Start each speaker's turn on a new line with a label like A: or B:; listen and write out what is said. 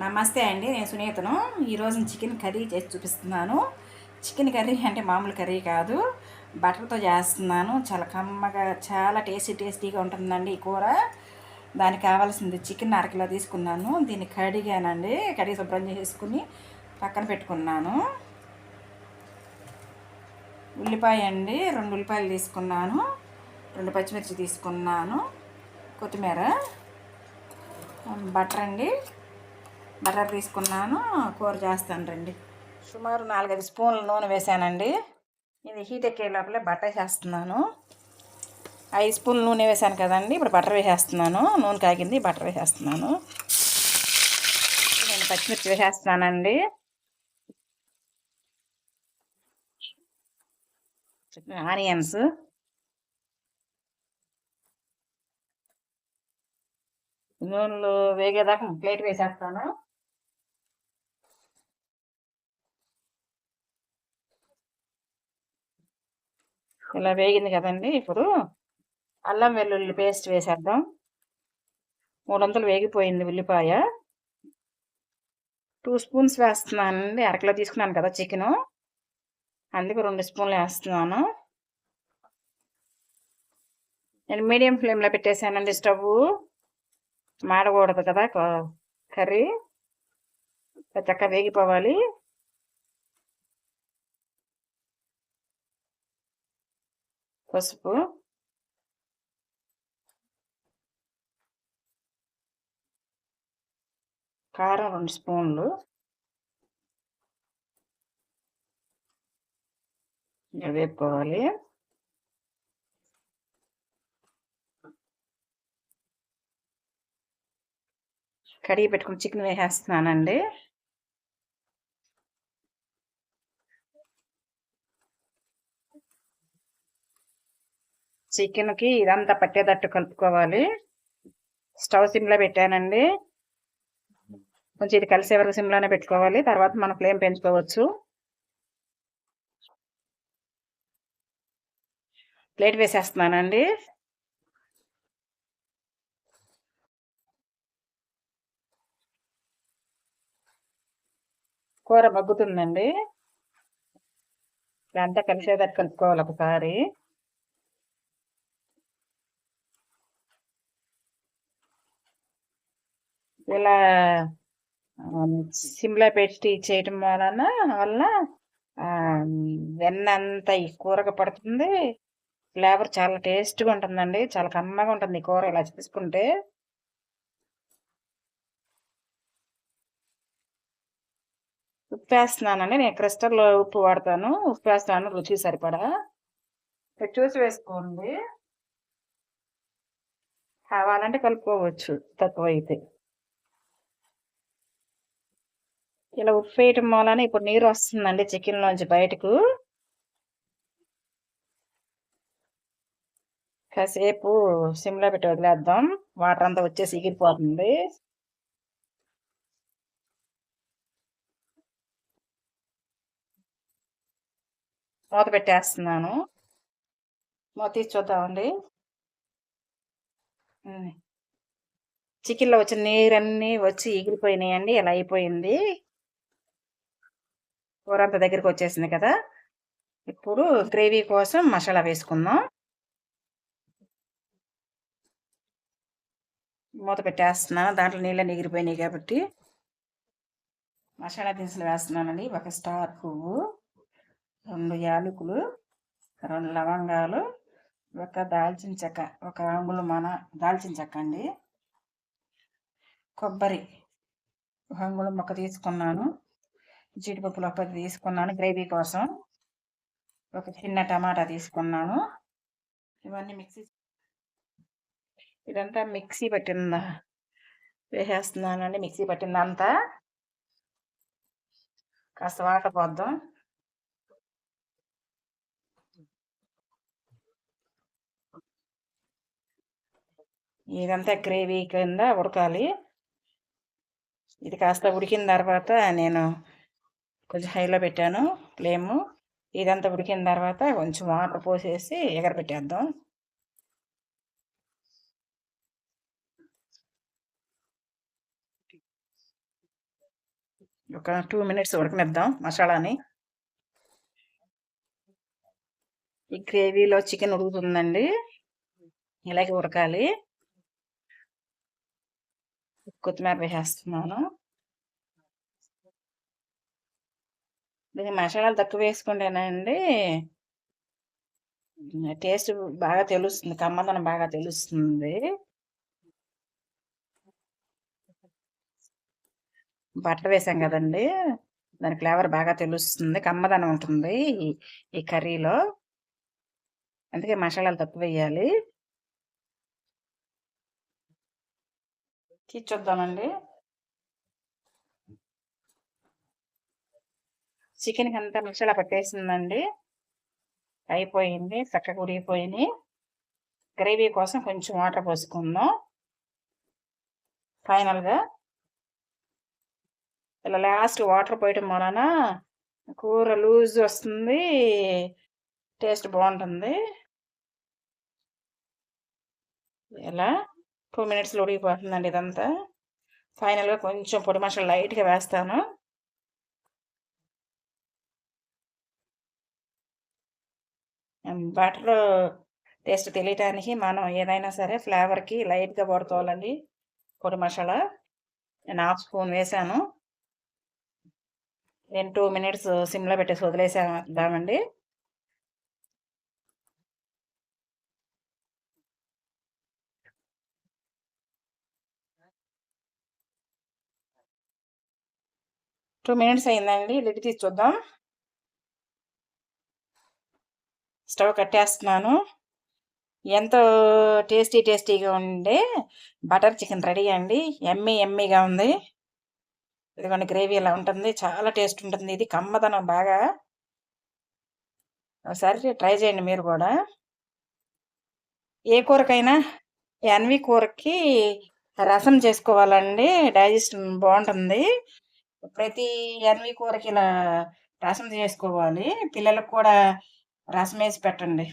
A: నమస్తే అండి నేను సునీతను. ఈరోజు చికెన్ కర్రీ చేసి చూపిస్తున్నాను. చికెన్ కర్రీ అంటే మామూలు కర్రీ కాదు. బటర్తో చేస్తున్నాను. చాలా కమ్మగా చాలా టేస్టీ టేస్టీగా ఉంటుందండి ఈ కూర. దానికి కావాల్సింది చికెన్ అరకిలో తీసుకున్నాను. దీన్ని కడిగానండి. కడిగి శుభ్రం చేసుకుని పక్కన పెట్టుకున్నాను. ఉల్లిపాయ అండి రెండు ఉల్లిపాయలు తీసుకున్నాను. రెండు పచ్చిమిర్చి తీసుకున్నాను. కొత్తిమీర. బటర్ అండి. బటర్ తీసుకున్నాను కూర చేస్తాను రండి. సుమారు నాలుగైదు స్పూన్ల నూనె వేసానండి. ఇది హీట్ ఎక్కే లోపలే బటర్ వేసేస్తున్నాను. ఐదు స్పూన్లు నూనె వేసాను కదండి ఇప్పుడు బటర్ వేసేస్తున్నాను. నూనె కాగింది బటర్ వేసేస్తున్నాను. నేను పచ్చిమిర్చి వేసేస్తున్నానండి. ఆనియన్స్. నూనెలు వేగేదాకా ప్లేట్ వేసేస్తాను. ఇలా వేగింది కదండి. ఇప్పుడు అల్లం వెల్లుల్లి పేస్ట్ వేసేద్దాం. వందలు వేగిపోయింది ఉల్లిపాయ. టూ స్పూన్స్ వేస్తున్నానండి. అరకిలో తీసుకున్నాను కదా చికెను. అందుకు రెండు స్పూన్లు వేస్తున్నాను. నేను మీడియం ఫ్లేమ్లో పెట్టేశానండి స్టవ్ మాడకూడదు కదా కర్రీ. చక్కగా వేగిపోవాలి. పసుపు కారం రెండు స్పూన్లు వేపుకోవాలి కడిగి పెట్టుకుని చికెన్ వేసేస్తున్నానండి చికెన్కి ఇదంతా పట్టేటట్టు కలుపుకోవాలి. స్టవ్ సిమ్లో పెట్టానండి. కొంచెం ఇది కలిసే వరకు సిమ్లోనే పెట్టుకోవాలి. తర్వాత మనం ఫ్లేమ్ పెంచుకోవచ్చు. ప్లేట్ వేసేస్తున్నానండి. కూర మగ్గుతుందండి. ఇదంతా కలిసేటట్టు కలుపుకోవాలి ఒకసారి. ఇలా సిమ్లా పెట్టి చేయటం వలన వల్ల వెన్న అంతా ఈ కూరగా పడుతుంది. ఫ్లేవర్ చాలా టేస్ట్గా ఉంటుందండి. చాలా కమ్మగా ఉంటుంది ఈ కూర ఇలా చేసుకుంటే. ఉప్పు వేస్తున్నానండి నేను క్రిస్టల్లో ఉప్పు వాడతాను. ఉప్పు వేస్తాను రుచి సరిపడా. చూసి వేసుకోండి. కావాలంటే కలుపుకోవచ్చు తక్కువ అయితే. ఇలా ఉప్పు వేయటం ఇప్పుడు నీరు వస్తుందండి చికెన్లోంచి బయటకు. కాసేపు సిమ్లో పెట్టి వదిలేద్దాం. వాటర్ అంతా వచ్చేసి ఎగిరిపోతుంది మూత పెట్టేస్తున్నాను. మూత తీసి చూద్దామండి. చికెన్లో వచ్చిన నీరన్నీ వచ్చి ఎగిరిపోయినాయండి ఇలా అయిపోయింది. కూర అంత దగ్గరికి వచ్చేసింది కదా. ఇప్పుడు గ్రేవీ కోసం మసాలా వేసుకుందాం. మూత పెట్టేస్తున్నాను. దాంట్లో నీళ్ళు ఎగిరిపోయినాయి కాబట్టి మసాలా దినుసులు వేస్తున్నానండి. ఒక స్టార్ పువ్వు రెండు యాలకులు రెండు లవంగాలు ఒక దాల్చిన చెక్క ఒక అంగుళం మన దాల్చిన చెక్క అండి. కొబ్బరి ఒక అంగుళం మొక్క తీసుకున్నాను. జీడిపప్పులు ఒక తీసుకున్నాను గ్రేవీ కోసం. ఒక చిన్న టమాటా తీసుకున్నాను. ఇవన్నీ మిక్సీ ఇదంతా మిక్సీ పట్టిందా? వేసేస్తున్నానండి మిక్సీ పట్టిందంతా. కాస్త వాటర్ పోద్దాం ఇదంతా గ్రేవీ కింద ఉడకాలి. ఇది కాస్త ఉడికిన తర్వాత నేను కొంచెం హైలో పెట్టాను ఫ్లేము. ఇదంతా ఉడికిన తర్వాత కొంచెం వాటర్ పోసేసి ఎగరబెట్టేద్దాం. ఒక టూ మినిట్స్ ఉడకనిద్దాం మసాలాని. ఈ గ్రేవీలో చికెన్ ఉడుకుతుందండి. ఇలాగే ఉడకాలి. కొత్తిమీర వేసేస్తున్నాను. దీన్ని మసాలాలు తక్కువ వేసుకుంటేనండి. టేస్ట్ బాగా తెలుస్తుంది కమ్మదనం బాగా తెలుస్తుంది. బట్టర్ వేసాం కదండి దాని ఫ్లేవర్ బాగా తెలుస్తుంది కమ్మదనం ఉంటుంది ఈ కర్రీలో. అందుకే మసాలాలు తక్కువ వేయాలి. తీర్చొద్దామండి. చికెన్కి అంతా మసాలా పట్టేసిందండి. అయిపోయింది చక్కగా ఉడిగిపోయింది గ్రేవీ కోసం కొంచెం వాటర్ పోసుకుందాం. ఫైనల్గా ఇలా లాస్ట్ వాటర్ పోయటం వలన కూర లూజ్ వస్తుంది టేస్ట్ బాగుంటుంది. ఇలా టూ మినిట్స్లో ఉడిగిపోతుందండి ఇదంతా. ఫైనల్గా కొంచెం పొడి మసాలా లైట్గా వేస్తాను. బటర్ టేస్ట్ తెలియటానికి మనం ఏదైనా సరే ఫ్లేవర్కి లైట్గా పడుకోవాలండి పొడి మసాలా. నేను హాఫ్ స్పూన్ వేసాను. నేను టూ మినిట్స్ సిమ్లో పెట్టేసి వదిలేసామండి టూ మినిట్స్ అయిందండి. లిడ్ తీసి చూద్దాం. స్టవ్ కట్టేస్తున్నాను. ఎంతో టేస్టీ టేస్టీగా ఉండే బటర్ చికెన్ రెడీ అండి. ఎమ్మీ ఎమ్మీగా ఉంది. ఇదిగోండి గ్రేవీ ఇలా ఉంటుంది. చాలా టేస్ట్ ఉంటుంది. ఇది కమ్మదనం బాగా. ఒకసారి ట్రై చేయండి మీరు కూడా. ఏ కూరకైనా ఎన్వి కూరకి రసం చేసుకోవాలండి. డైజెషన్ బాగుంటుంది. ప్రతి ఎన్వి కూరకి ఇలా రసం చేసుకోవాలి. పిల్లలకు కూడా రసం వేసి పెట్టండి.